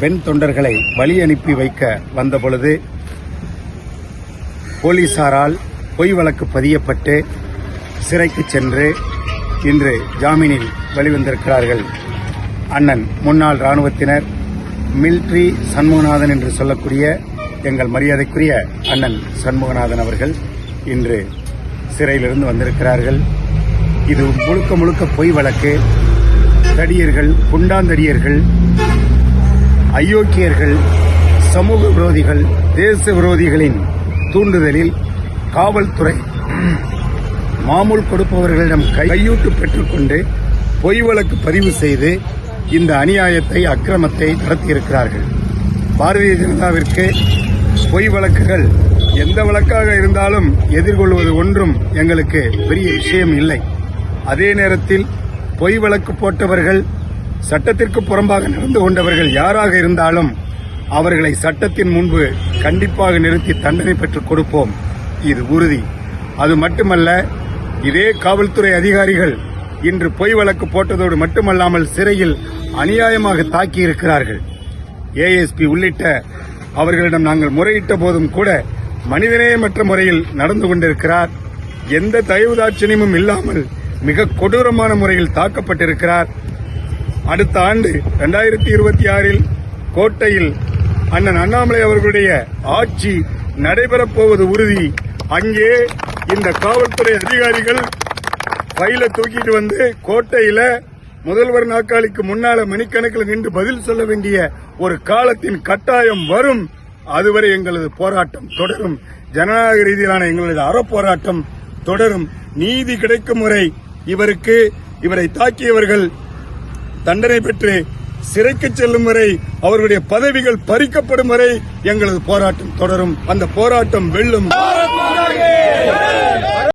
பெண் தொண்டர்களை வழி அனுப்பி வைக்க வந்த பொழுது போலீசாரால் பொய் வழக்கு பதியப்பட்டு சிறைக்கு சென்று இன்று ஜாமீனில் வெளிவந்திருக்கிறார்கள். அண்ணன் முன்னாள் ராணுவத்தினர் மில்ட்ரி சண்முகநாதன் என்று சொல்லக்கூடிய எங்கள் மரியாதைக்குரிய அண்ணன் சண்முகநாதன் அவர்கள் இன்று சிறையிலிருந்து வந்திருக்கிறார்கள். இது முழுக்க முழுக்க பொய் வழக்கு. தடியர்கள் குண்டாந்தடியர்கள் அயோக்கியர்கள் சமூக விரோதிகள் தேச விரோதிகளின் தூண்டுதலில் காவல்துறை மாமூல் கொடுப்பவர்களிடம் கை- கையூட்டு பெற்றுக்கொண்டு பொய் வழக்கு பதிவு செய்து இந்த அநியாயத்தை அக்கிரமத்தை நடத்தியிருக்கிறார்கள். பாரதிய ஜனதாவிற்கு பொய் வழக்குகள் எந்த வழக்காக இருந்தாலும் எதிர்கொள்வது ஒன்றும் எங்களுக்கு பெரிய விஷயம் இல்லை. அதே நேரத்தில் பொய் வழக்கு போட்டவர்கள் சட்டத்திற்கு புறம்பாக நடந்து கொண்டவர்கள் யாராக இருந்தாலும் அவர்களை சட்டத்தின் முன்பு கண்டிப்பாக நிறுத்தி தண்டனை பெற்றுக் கொடுப்போம். இது உறுதி. அது மட்டுமல்ல இதே காவல்துறை அதிகாரிகள் இன்று பொய் வழக்கு போட்டதோடு மட்டுமல்லாமல் சிறையில் அநியாயமாக தாக்கியிருக்கிறார்கள். ஏஎஸ்பி உள்ளிட்ட அவர்களிடம் நாங்கள் முறையிட்ட போதும் கூட மனிதநேயமற்ற முறையில் நடந்து கொண்டிருக்கிறார். எந்த தயவுதாட்சணியமும் இல்லாமல் மிக கொடூரமான முறையில் தாக்கப்பட்டிருக்கிறார். அடுத்த ஆண்டு இரண்டாயிரத்தி இருபத்தி ஆறில் கோட்டையில் அண்ணன் அண்ணாமலை அவர்களுடைய ஆட்சி நடைபெறப்போவது உறுதி. அங்கே இந்த காவல்துறை அதிகாரிகள் ஃபைல தூக்கிட்டு வந்து கோட்டையில முதல்வர் நாற்காலிக்கு முன்னால மணிக்கணக்கில் நின்று பதில் சொல்ல வேண்டிய ஒரு காலத்தின் கட்டாயம் வரும். அதுவரை எங்களது போராட்டம் தொடரும். ஜனநாயக ரீதியிலான எங்களது அறப்போராட்டம் தொடரும். நீதி கிடைக்கும் முறை இவருக்கு இவரை தாக்கியவர்கள் தண்டனை பெற்று சிறைக்கு செல்லும் வரை அவர்களுடைய பதவிகள் பறிக்கப்படும் வரை எங்களது போராட்டம் தொடரும். அந்த போராட்டம் வெல்லும்.